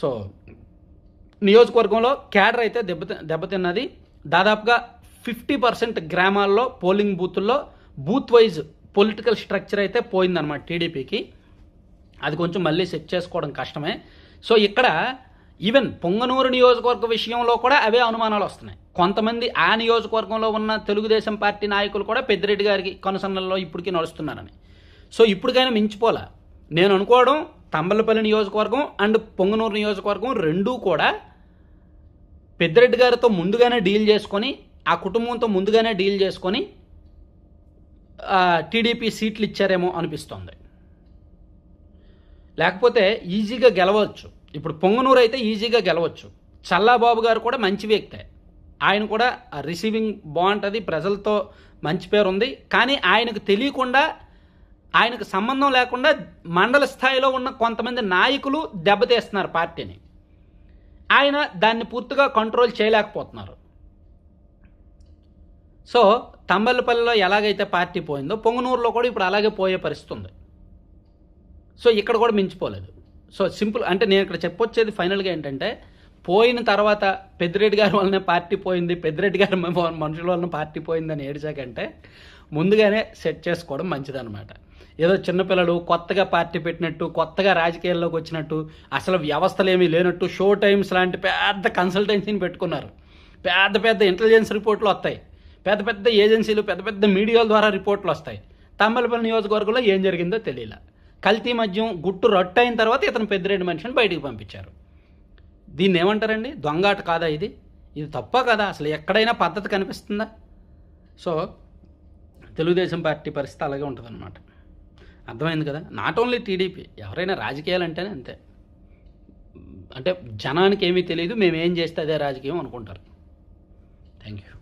So నియోజకవర్గంలో cadre అయితే దెబ్బతి దెబ్బతిన్నది దాదాపుగా ఫిఫ్టీ పర్సెంట్ గ్రామాల్లో పోలింగ్ బూతుల్లో బూత్ వైజ్ పొలిటికల్ స్ట్రక్చర్ అయితే పోయిందనమాట టీడీపీకి. అది కొంచెం మళ్ళీ సెట్ చేసుకోవడం కష్టమే. సో ఇక్కడ ఈవెన్ పొంగనూరు నియోజకవర్గ విషయంలో కూడా అవే అనుమానాలు వస్తున్నాయి. కొంతమంది ఆ నియోజకవర్గంలో ఉన్న తెలుగుదేశం పార్టీ నాయకులు కూడా పెద్దిరెడ్డి గారికి కొనసన్నల్లో ఇప్పటికీ నడుస్తున్నారని. సో ఇప్పటికైనా మించిపోలా. నేను అనుకోవడం తంబలపల్లి నియోజకవర్గం అండ్ పొంగనూరు నియోజకవర్గం రెండూ కూడా పెద్దిరెడ్డి గారితో ముందుగానే డీల్ చేసుకొని ఆ కుటుంబంతో ముందుగానే డీల్ చేసుకొని టీడీపీ సీట్లు ఇచ్చారేమో అనిపిస్తోంది. లేకపోతే ఈజీగా గెలవచ్చు. ఇప్పుడు పొంగనూరు అయితే ఈజీగా గెలవచ్చు. చల్లాబాబు గారు కూడా మంచి వ్యక్తే. ఆయన కూడా రిసీవింగ్ బాగుంటుంది ప్రజలతో మంచి పేరు ఉంది కానీ ఆయనకు తెలియకుండా ఆయనకు సంబంధం లేకుండా మండల స్థాయిలో ఉన్న కొంతమంది నాయకులు దెబ్బతీస్తున్నారు పార్టీని. ఆయన దాన్ని పూర్తిగా కంట్రోల్ చేయలేకపోతున్నారు. సో తంబలపల్లిలో ఎలాగైతే పార్టీ పోయిందో పొంగనూరులో కూడా ఇప్పుడు అలాగే పోయే పరిస్థితి ఉంది. సో ఇక్కడ కూడా మించిపోలేదు. సో సింపుల్ అంటే నేను ఇక్కడ చెప్పొచ్చేది ఫైనల్గా ఏంటంటే పోయిన తర్వాత పెద్దిరెడ్డి గారి వల్లనే పార్టీ పోయింది పెద్దిరెడ్డి గారి మనుషుల వలన పార్టీ పోయిందని ఏడిచాకంటే ముందుగానే సెట్ చేసుకోవడం మంచిదన్నమాట. ఏదో చిన్నపిల్లలు కొత్తగా పార్టీ పెట్టినట్టు కొత్తగా రాజకీయాల్లోకి వచ్చినట్టు అసలు వ్యవస్థలు ఏమీ లేనట్టు షో టైమ్స్ లాంటి పెద్ద కన్సల్టెన్సీని పెట్టుకున్నారు. పెద్ద పెద్ద ఇంటెలిజెన్స్ రిపోర్ట్లు వస్తాయి. పెద్ద పెద్ద ఏజెన్సీలు పెద్ద పెద్ద మీడియాల ద్వారా రిపోర్ట్లు వస్తాయి. తమ్మలపల్లి నియోజకవర్గంలో ఏం జరిగిందో తెలియలా. కల్తీ మద్యం గుట్టు రొట్టు అయిన తర్వాత ఇతను పెద్దిరెడ్డి మనిషిని బయటికి పంపించారు. దీన్ని ఏమంటారండి? దొంగాట కాదా ఇది? ఇది తప్ప కదా? అసలు ఎక్కడైనా పద్ధతి కనిపిస్తుందా? సో తెలుగుదేశం పార్టీ పరిస్థితి అలాగే ఉంటుందన్నమాట. అర్థమైంది కదా? నాట్ ఓన్లీ టీడీపీ ఎవరైనా రాజకీయాలు అంటేనే అంతే. అంటే జనానికి ఏమీ తెలియదు మేము ఏం చేస్తే అదే రాజకీయం అనుకుంటారు. Thank you